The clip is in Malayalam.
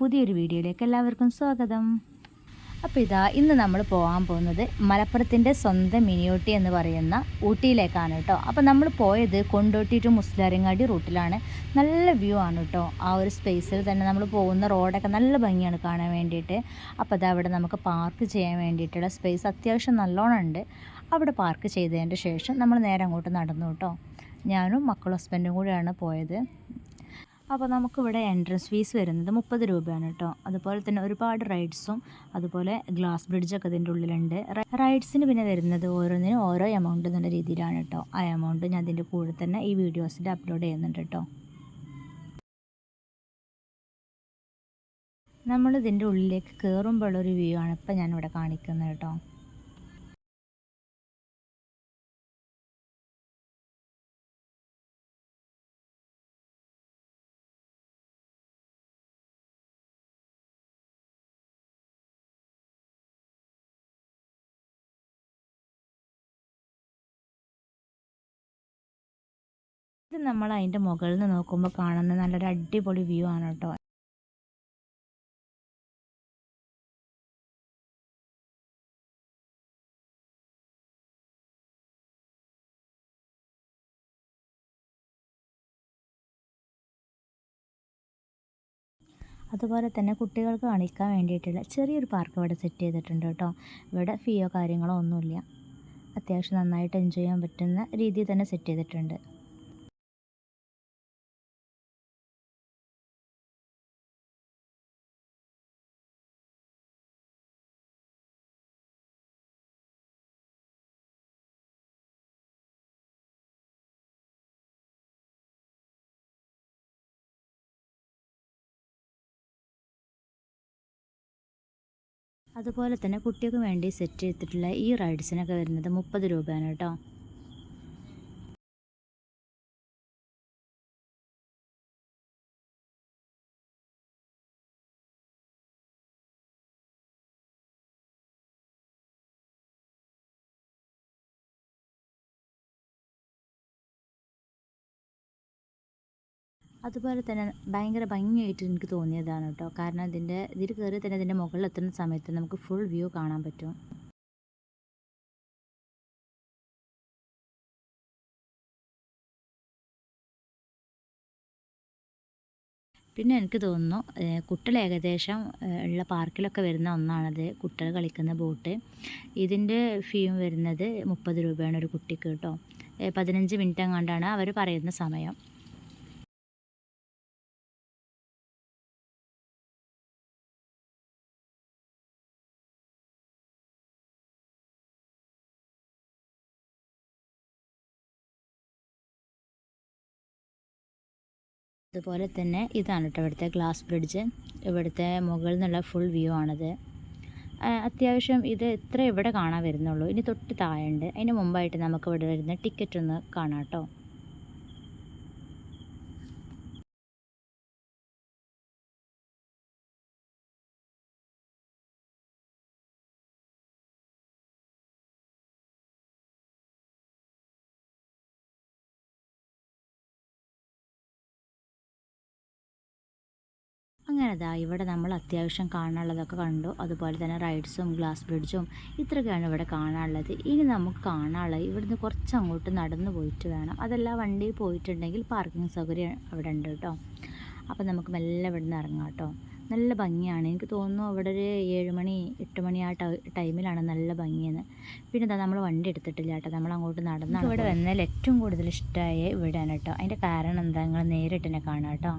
പുതിയൊരു വീഡിയോയിലേക്ക് എല്ലാവർക്കും സ്വാഗതം. അപ്പോൾ ഇതാ ഇന്ന് നമ്മൾ പോകാൻ പോകുന്നത് മലപ്പുറത്തിന്റെ സ്വന്തം മിനിയോട്ടി എന്ന് പറയുന്ന ഊട്ടിയിലേക്കാണ് കേട്ടോ. അപ്പോൾ നമ്മൾ പോയത് കൊണ്ടോട്ടി ടു മുസ്ലാരങ്ങാടി റൂട്ടിലാണ്. നല്ല വ്യൂ ആണ് കേട്ടോ. ആ ഒരു സ്പേസിൽ തന്നെ നമ്മൾ പോകുന്ന റോഡൊക്കെ നല്ല ഭംഗിയാണ് കാണാൻ വേണ്ടിയിട്ട്. അപ്പോൾ അത് അവിടെ നമുക്ക് പാർക്ക് ചെയ്യാൻ വേണ്ടിയിട്ടുള്ള സ്പേസ് അത്യാവശ്യം നല്ലോണം ഉണ്ട്. അവിടെ പാർക്ക് ചെയ്തതിന്റെ ശേഷം നമ്മൾ നേരെ അങ്ങോട്ട് നടന്നു കേട്ടോ. ഞാനും മക്കളും ഹസ്ബൻഡും കൂടെയാണ് പോയത്. അപ്പോൾ നമുക്കിവിടെ എൻട്രൻസ് ഫീസ് വരുന്നത് മുപ്പത് രൂപയാണ് കേട്ടോ. അതുപോലെ തന്നെ ഒരുപാട് റൈഡ്സും അതുപോലെ ഗ്ലാസ് ബ്രിഡ്ജൊക്കെ ഇതിന്റെ ഉള്ളിലുണ്ട്. റൈഡ്സിന് പിന്നെ വരുന്നത് ഓരോന്നിനും ഓരോ എമൗണ്ട് എന്നുള്ള രീതിയിലാണ് കേട്ടോ. ആ എമൗണ്ട് ഞാൻ അതിന്റെ കൂടെ തന്നെ ഈ വീഡിയോസിൽ അപ്ലോഡ് ചെയ്യുന്നുണ്ട് കേട്ടോ. നമ്മൾ ഇതിന്റെ ഉള്ളിലേക്ക് കയറുമ്പോഴുള്ളൊരു വ്യൂ ആണ് ഇപ്പം ഞാനിവിടെ കാണിക്കുന്നത് കേട്ടോ. ഇത് നമ്മൾ അതിന്റെ മുകളിൽ നിന്ന് നോക്കുമ്പോൾ കാണുന്ന നല്ലൊരു അടിപൊളി വ്യൂ ആണ് കേട്ടോ. അതുപോലെ തന്നെ കുട്ടികൾക്ക് കാണിക്കാൻ വേണ്ടിയിട്ടുള്ള ചെറിയൊരു പാർക്ക് ഇവിടെ സെറ്റ് ചെയ്തിട്ടുണ്ട് കേട്ടോ. ഇവിടെ ഫീയോ കാര്യങ്ങളോ ഒന്നുമില്ല. അത്യാവശ്യം നന്നായിട്ട് എൻജോയ് ചെയ്യാൻ പറ്റുന്ന രീതിയിൽ തന്നെ സെറ്റ് ചെയ്തിട്ടുണ്ട്. അതുപോലെ തന്നെ കുട്ടികൾക്ക് വേണ്ടി സെറ്റ് ചെയ്തിട്ടുള്ള ഈ റൈഡ്സിനൊക്കെ വരുന്നത് മുപ്പത് രൂപയാണ് കേട്ടോ. അതുപോലെ തന്നെ ഭയങ്കര ഭംഗിയായിട്ട് എനിക്ക് തോന്നിയതാണ് കേട്ടോ. കാരണം ഇതിന്റെ ഇതിൽ കയറി തന്നെ ഇതിന്റെ മുകളിൽ എത്തുന്ന സമയത്ത് നമുക്ക് ഫുൾ വ്യൂ കാണാൻ പറ്റും. പിന്നെ എനിക്ക് തോന്നുന്നു കുട്ടികൾ ഏകദേശം ഉള്ള പാർക്കിലൊക്കെ വരുന്ന ഒന്നാണത് കുട്ടികൾ കളിക്കുന്ന ബോട്ട്. ഇതിന്റെ ഫീയും വരുന്നത് മുപ്പത് രൂപയാണ് ഒരു കുട്ടിക്ക് കേട്ടോ. പതിനഞ്ച് മിനിറ്റ് എങ്ങാണ്ടാണ് അവർ പറയുന്ന സമയം. അതുപോലെ തന്നെ ഇതാണ് കേട്ടോ ഇവിടുത്തെ ഗ്ലാസ് ബ്രിഡ്ജ് ഇവിടുത്തെ മുകളിൽ നിന്നുള്ള ഫുൾ വ്യൂ ആണത്. അത്യാവശ്യം ഇത് ഇത്ര ഇവിടെ കാണാൻ വരുന്നുള്ളൂ. ഇനി തൊട്ട് താഴെയുണ്ട്. അതിന് മുമ്പായിട്ട് നമുക്ക് ഇവിടെ വരുന്ന ടിക്കറ്റ് ഒന്ന് കാണാം കേട്ടോ. അങ്ങനെ ഇതാ ഇവിടെ നമ്മൾ അത്യാവശ്യം കാണാനുള്ളതൊക്കെ കണ്ടു. അതുപോലെ തന്നെ റൈഡ്സും ഗ്ലാസ് ബ്രിഡ്ജും ഇത്രയൊക്കെയാണ് ഇവിടെ കാണാനുള്ളത്. ഇനി നമുക്ക് കാണാനുള്ളത് ഇവിടുന്ന് കുറച്ച് അങ്ങോട്ട് നടന്നു പോയിട്ട് വേണം. അതെല്ലാം വണ്ടി പോയിട്ടുണ്ടെങ്കിൽ പാർക്കിംഗ് സൗകര്യം അവിടെ ഉണ്ട് കേട്ടോ. അപ്പോൾ നമുക്ക് മെല്ലെ ഇവിടുന്ന് ഇറങ്ങാം കേട്ടോ. നല്ല ഭംഗിയാണ്. എനിക്ക് തോന്നുന്നു അവിടെ ഒരു ഏഴ് മണി എട്ട് മണി ആ ടൈമിലാണ് നല്ല ഭംഗിയെന്ന്. പിന്നെ എന്താ നമ്മൾ വണ്ടി എടുത്തിട്ടില്ല കേട്ടോ. നമ്മൾ അങ്ങോട്ട് നടന്നാണ് ഇവിടെ വന്നാൽ ഏറ്റവും കൂടുതൽ ഇഷ്ടമായ ഇവിടെയാണ് കേട്ടോ. അതിന്റെ കാരണം എന്താ? നിങ്ങൾ നേരിട്ട് തന്നെ കാണാം കേട്ടോ.